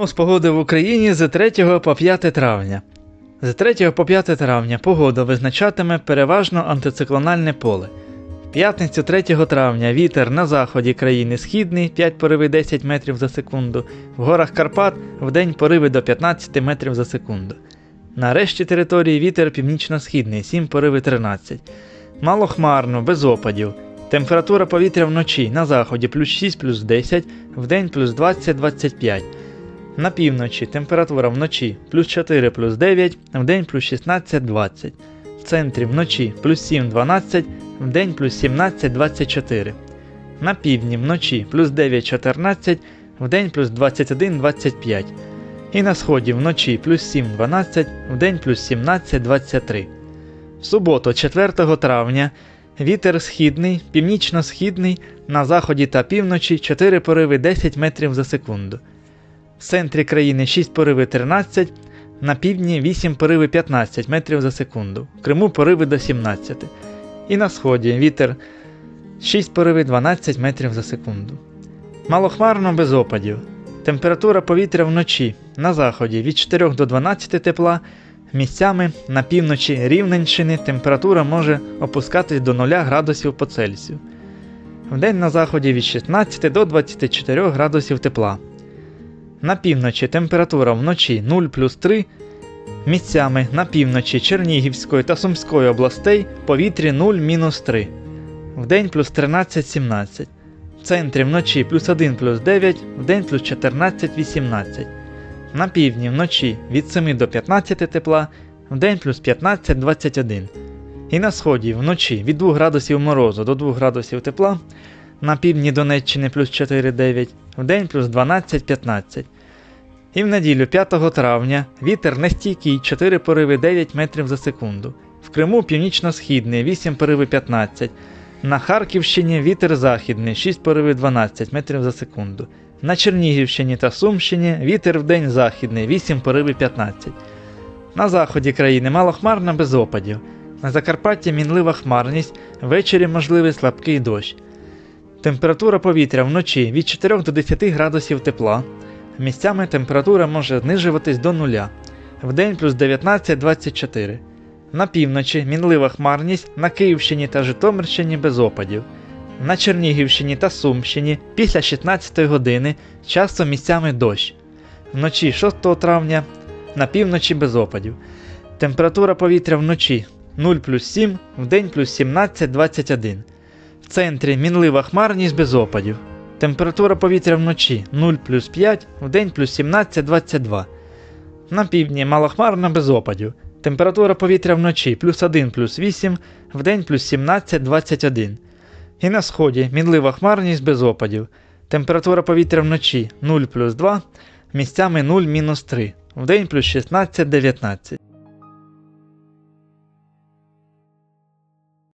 Ну, з погоди в Україні з 3 по 5 травня. З 3 по 5 травня погода визначатиме переважно антициклональне поле. В п'ятницю 3 травня вітер на заході країни східний 5 пориви 10 метрів за секунду, в горах Карпат в день пориви до 15 метрів за секунду. На решті території вітер північно-східний 7 пориви 13. Малохмарно, без опадів. Температура повітря вночі на заході плюс 6 плюс 10, вдень плюс 20-25. На півночі температура вночі плюс 4 плюс 9, вдень плюс 16 20. В центрі вночі плюс 7 12, вдень плюс 17 24. На півдні вночі плюс 9 14, вдень плюс 21 25. І на сході вночі плюс 7 12, вдень плюс 17 23. В суботу, 4 травня, вітер східний, північно-східний, на заході та півночі 4 пориви 10 метрів за секунду. В центрі країни 6 пориви 13, на півдні 8 пориви 15 метрів за секунду, в Криму пориви до 17. І на сході вітер 6 пориви 12 метрів за секунду. Малохмарно без опадів. Температура повітря вночі на заході від 4 до 12 тепла. Місцями на півночі Рівненщини температура може опускатись до 0 градусів по Цельсію. Вдень на заході від 16 до 24 градусів тепла. На півночі температура вночі 0 плюс 3. Місцями на півночі Чернігівської та Сумської областей повітрі 0 мінус 3. Вдень плюс 13-17. В центрі вночі плюс 1 плюс 9, вдень плюс 14-18. На півдні вночі від 7 до 15 тепла, вдень плюс 15-21. І на сході вночі від 2 градусів морозу до 2 градусів тепла, на півдні Донеччини плюс 4-9, вдень плюс 12-15. І в неділю 5 травня вітер нестійкий 4 пориви 9 метрів за секунду. В Криму північно-східний 8 пориви 15. На Харківщині вітер західний 6 пориви 12 метрів за секунду. На Чернігівщині та Сумщині вітер вдень західний 8 пориви 15. На заході країни малохмарно без опадів. На Закарпатті мінлива хмарність, ввечері можливий слабкий дощ. Температура повітря вночі від 4 до 10 градусів тепла. Місцями температура може знижуватись до нуля. Вдень плюс 19-24. На півночі мінлива хмарність, на Київщині та Житомирщині без опадів. На Чернігівщині та Сумщині після 16 години часто місцями дощ. Вночі 6 травня на півночі без опадів. Температура повітря вночі 0 плюс 7, вдень плюс 17-21. В центрі мінлива хмарність без опадів. Температура повітря вночі 0 плюс 5, вдень плюс 17-22. На півдні малохмарно без опадів. Температура повітря вночі плюс 1 плюс 8, вдень плюс 17-21. І на сході мінлива хмарність без опадів. Температура повітря вночі 0 плюс 2, місцями 0 мінус 3, вдень плюс 16-19.